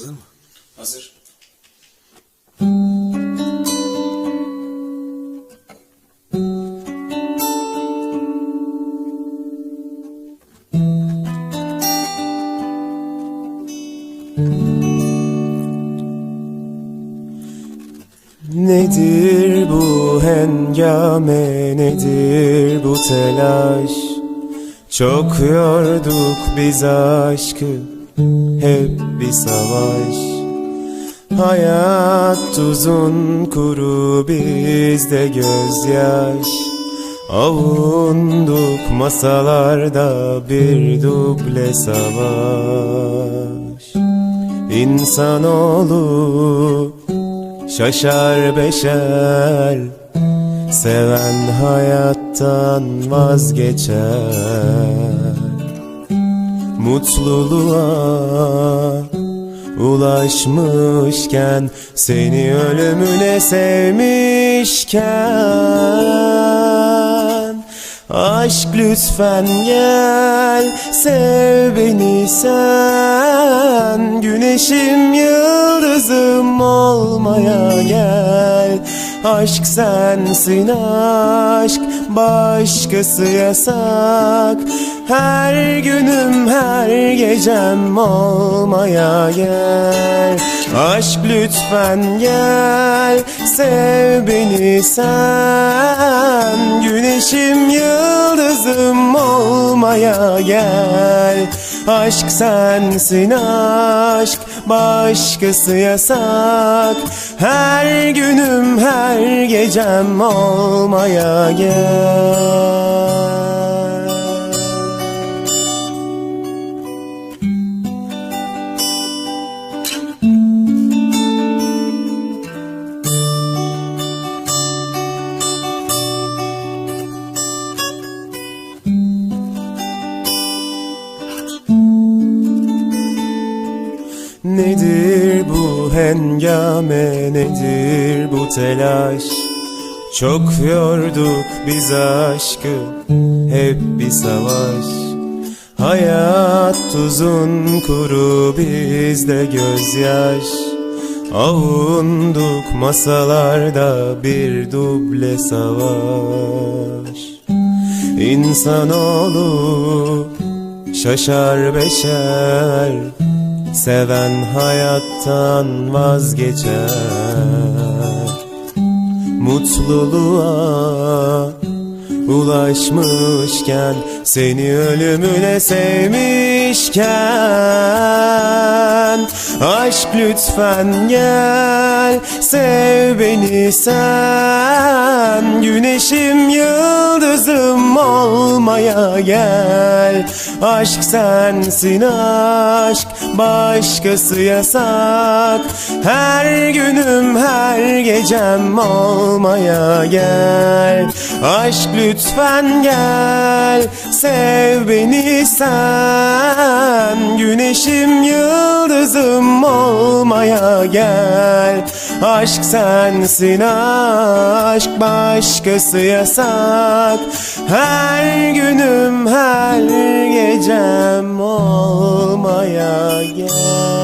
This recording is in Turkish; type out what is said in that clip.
Hazır mı? Hazır. Nedir bu hengame nedir bu telaş Çok yorduk biz aşkı hep bir savaş. Hayat tuzun kuru bizde gözyaş. Avunduk masalarda bir duble savaş. İnsanoğlu Şaşar beşer Seven hayattan vazgeçer Mutluluğa ulaşmışken Seni ölümüne sevmişken Aşk lütfen gel Sev beni sen. Güneşim yıldızım olmaya gel. Aşk sensin aşk Başkası yasak. Her günüm her gecem olmaya gel Aşk lütfen gel Sev beni sen. Güneşim yıldızım olmaya gel. Aşk sensin aşk Başkası yasak. Her günüm her gecem olmaya gel Nedir bu hengame nedir bu telaş? Çok yorduk biz aşkı hep bir savaş. Hayat tuzun kuru bizde gözyaş. Avunduk masalarda bir duble savaş. İnsanoğlu şaşar beşer Seven hayattan vazgeçer. Mutluluğa ulaşmışken Seni ölümüne sevmişken. Aşk lütfen gel Sev beni sen. Güneşim yıldızım olmaya gel. Aşk sensin aşk Başkası yasak Her günüm her gecem olmaya gel. Aşk lütfen gel Sev beni sen. Güneşim yıldızım olmaya gel Aşk sensin aşk Başkası yasak. Her günüm her gecem olmaya gel